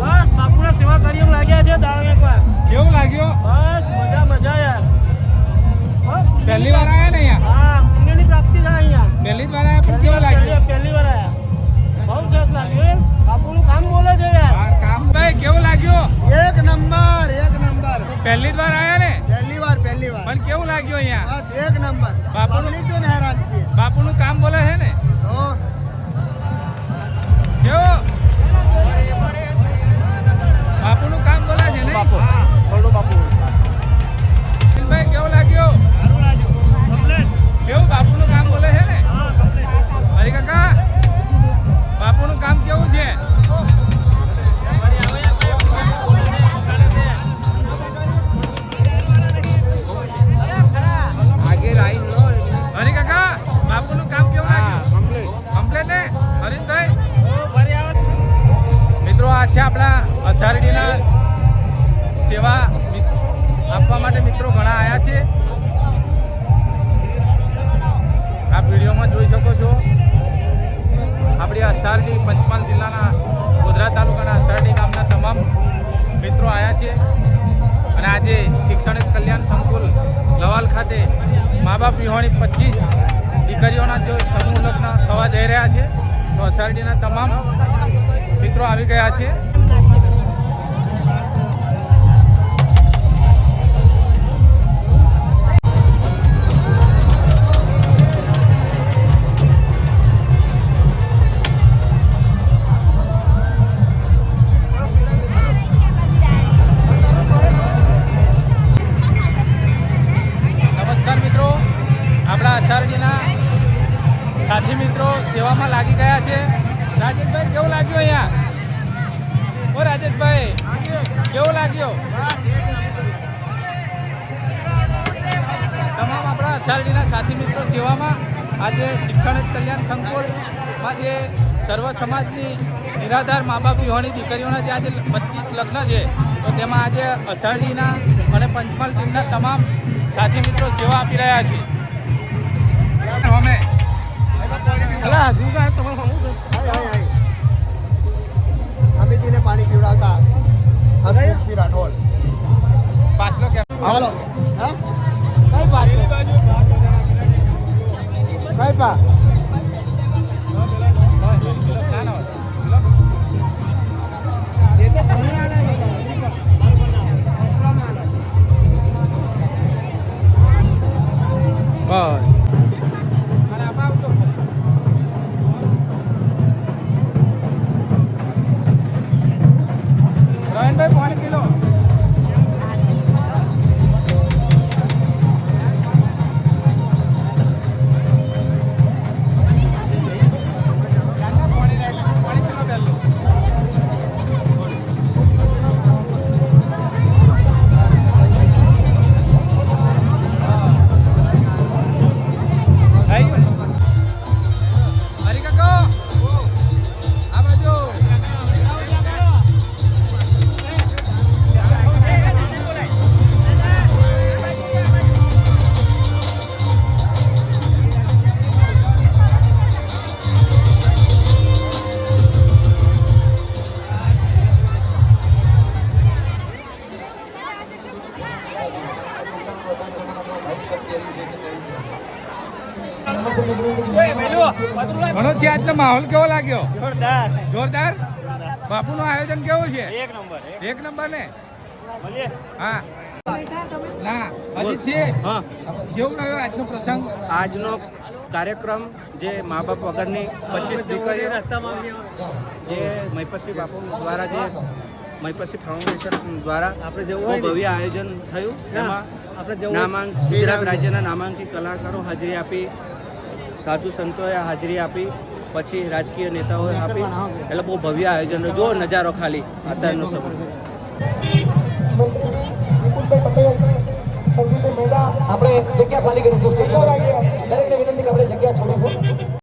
બસ બાપુના સેવા કાર્ય લાગ્યા છે દાળ એકવાર કેવું લાગ્યું? બસ મજા મજા યાર. હો? પહેલી વાર આયા ને અહીંયા? હા પુણ્યની પ્રાપ્તિ થાય અહીંયા. પહેલી વાર આયા પણ કેવું લાગ્યું? પહેલી વાર આયા. બહુ સરસ લાગ્યું બાપુનું કામ બોલે છે યાર. કામ ભાઈ કેવું લાગ્યું? એક નંબર એક નંબર. પહેલી વાર આયા ને? પહેલી વાર પહેલી વાર. પણ કેવું લાગ્યું અહીંયા? બસ એક નંબર. બાપુનું- પબ્લિક ને હેરાન છે બાપુનું કામ બોલે છે ને? તો છે આપણા અષાઢીના સેવા આપવા માટે મિત્રો ઘણા આવ્યા છે. આપ વિડીયોમાં જોઈ શકો છો. આપણી અષાઢી પંચમહાલ જિલ્લાના ગોધરા તાલુકાના અષાઢી ગામના તમામ મિત્રો આવ્યા છે. અને આજે શિક્ષણ કલ્યાણ સંકુલ લવાલ ખાતે મા બાપ વિહોણી પચીસ દીકરીઓના જો સમૂહ લગ્ન થવા જઈ રહ્યા છે. તો અષાઢીના તમામ મિત્રો આવી ગયા છે. આપણા અષાઢીના સાથી મિત્રો સેવામાં લાગી ગયા છે. રાજેશભાઈ, કેવું લાગ્યું અહીંયા? ઓ રાજેશભાઈ, કેવું લાગ્યું? તમામ આપણા અષાઢીના સાથી મિત્રો સેવામાં આજે શિક્ષણ જ કલ્યાણ સંકુલમાં જે સર્વ સમાજની નિરાધાર મા બાપ વિહોણી દીકરીઓના જે આજે પચીસ લગ્ન છે, તો તેમાં આજે અષાઢીના અને પંચમહાલ ટીમના તમામ સાથી મિત્રો સેવા આપી રહ્યા છે. અમે અલા કાંઈ તમારે શું હાય હાય હાય. સમિતિને પાણી પીવડાવતા હસમુખસિંહ રાઠોડ પાછલો કે હાલો હા? કઈ બાજુ કઈ પા? ઘણો છે આજનો માહોલ કેવો લાગ્યો? જોરદાર. જોરદાર? બાપુનું આયોજન કેવું છે? એક નંબર એક. નંબર ને હા. ના હજી છે? કેવું રહ્યો આજનો પ્રસંગ? આજનો કાર્યક્રમ જે મા બાપ વગરની પચીસ દીકરીઓ જે મહિપતસિંહ બાપુ દ્વારા જે મહિપતસિંહ ફાઉન્ડેશન દ્વારા બહુ ભવ્ય આયોજન થયું. એમાં નામાંક ગુજરાત રાજ્યના નામાંકિત કલાકારો હાજરી આપી સાધુ સંતોએ હાજરી આપી. પછી રાજકીય નેતાઓએ આપી. એટલે બહુ ભવ્ય આયોજન જો નજારો ખાલી. અત્યારનો સમય. સંજીવભાઈ મેડા આપણે જગ્યા ખાલી કરીશું સ્ટેજ પર દરેકને વિનંતી કે આપણે જગ્યા છોડીશું